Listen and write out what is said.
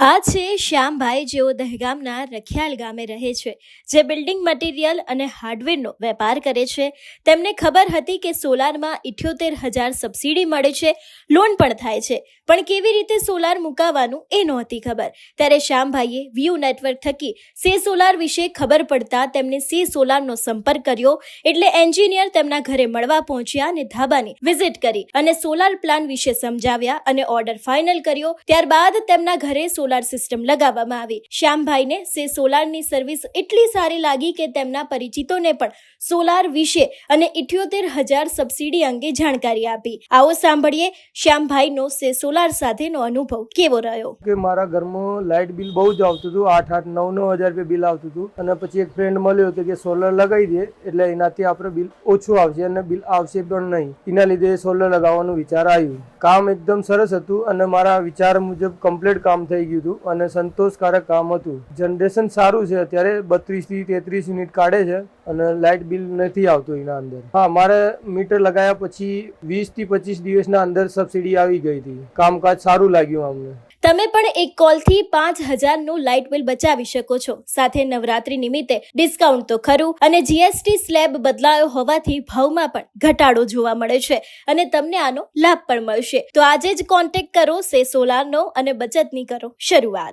આ છે શ્યામભાઈ જેઓ દહેગામના રખિયાલ ગામે રહે છે, જે બિલ્ડિંગ મટીરિયલ અને હાર્ડવેરનો વેપાર કરે છે. તેમને ખબર હતી કે સોલારમાં ઇઠ્યોતેર હજાર સબસિડી મળે છે લોન પણ થાય છે. પણ કેવી રીતે સોલાર મુકાવાનું એ નહોતી ખબર. ત્યારે શ્યામભાઈએ વ્યૂ નેટવર્ક થકી સે સોલાર વિશે ખબર પડતા તેમને સે સોલારનો સંપર્ક કર્યો, એટલે એન્જિનિયર તેમના ઘરે મળવા પહોંચ્યા અને ધાબાની વિઝિટ કરી અને સોલાર પ્લાન વિશે સમજાવ્યા અને ઓર્ડર ફાઇનલ કર્યો. ત્યારબાદ તેમના ઘરે સોલાર સિસ્ટમ લગાવવામાં આવી. શ્યામભાઈને સે સોલારની સર્વિસ એટલી સારી લાગી કે તેમના પરિચિતોને પણ સોલાર વિશે અને ઇઠ્યોતેર હજાર સબસિડી અંગે જાણકારી આપી. આવો સાંભળીએ શ્યામભાઈનો સે સોલાર સાથેનો અનુભવ કેવો રહ્યો? કે મારા ઘરમાં લાઇટ બિલ બહુ જ આવતું હતું, આઠ આઠ નવ નવ હજાર રૂપિયા બિલ આવતું હતું. અને પછી એક ફ્રેન્ડ મળ્યો હતો કે સોલર લગાવી દે, એટલે એનાથી આપણે બિલ ઓછું આવશે અને બિલ આવશે પણ નહીં. એના લીધે સોલર લગાવવાનું વિચાર આવ્યું. કામ એકદમ સરસ હતું અને મારા વિચાર મુજબ કમ્પ્લીટ કામ થઈ ગયું. હતું અને સંતોષકારક કામ હતું. જનરેશન સારું છે, અત્યારે બત્રીસથી તેત્રીસ યુનિટ કાઢે છે અને લાઇટ બિલ નથી આવતું એના અંદર. હા, મારે મીટર લગાવ્યા પછી વીસથી પચીસ દિવસના અંદર સબસિડી આવી ગઈ હતી. કામકાજ સારું લાગ્યું અમને. તમે પણ એક કોલથી પાંચ હજારનું લાઇટ બિલ બચાવી શકો છો. સાથે નવરાત્રી નિમિત્તે ડિસ્કાઉન્ટ તો ખરું અને જીએસટી સ્લેબ બદલાયો હોવાથી ભાવમાં પણ ઘટાડો જોવા મળે છે અને તમને આનો લાભ પણ મળશે. તો આજે જ કોન્ટેક્ટ કરો, સે સોલારનો અને બચતની કરો શરૂઆત.